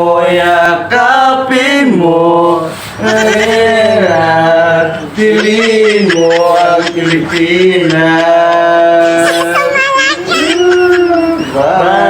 mo, yakapin mo, at tilin mo ang Pilipinas. Bye!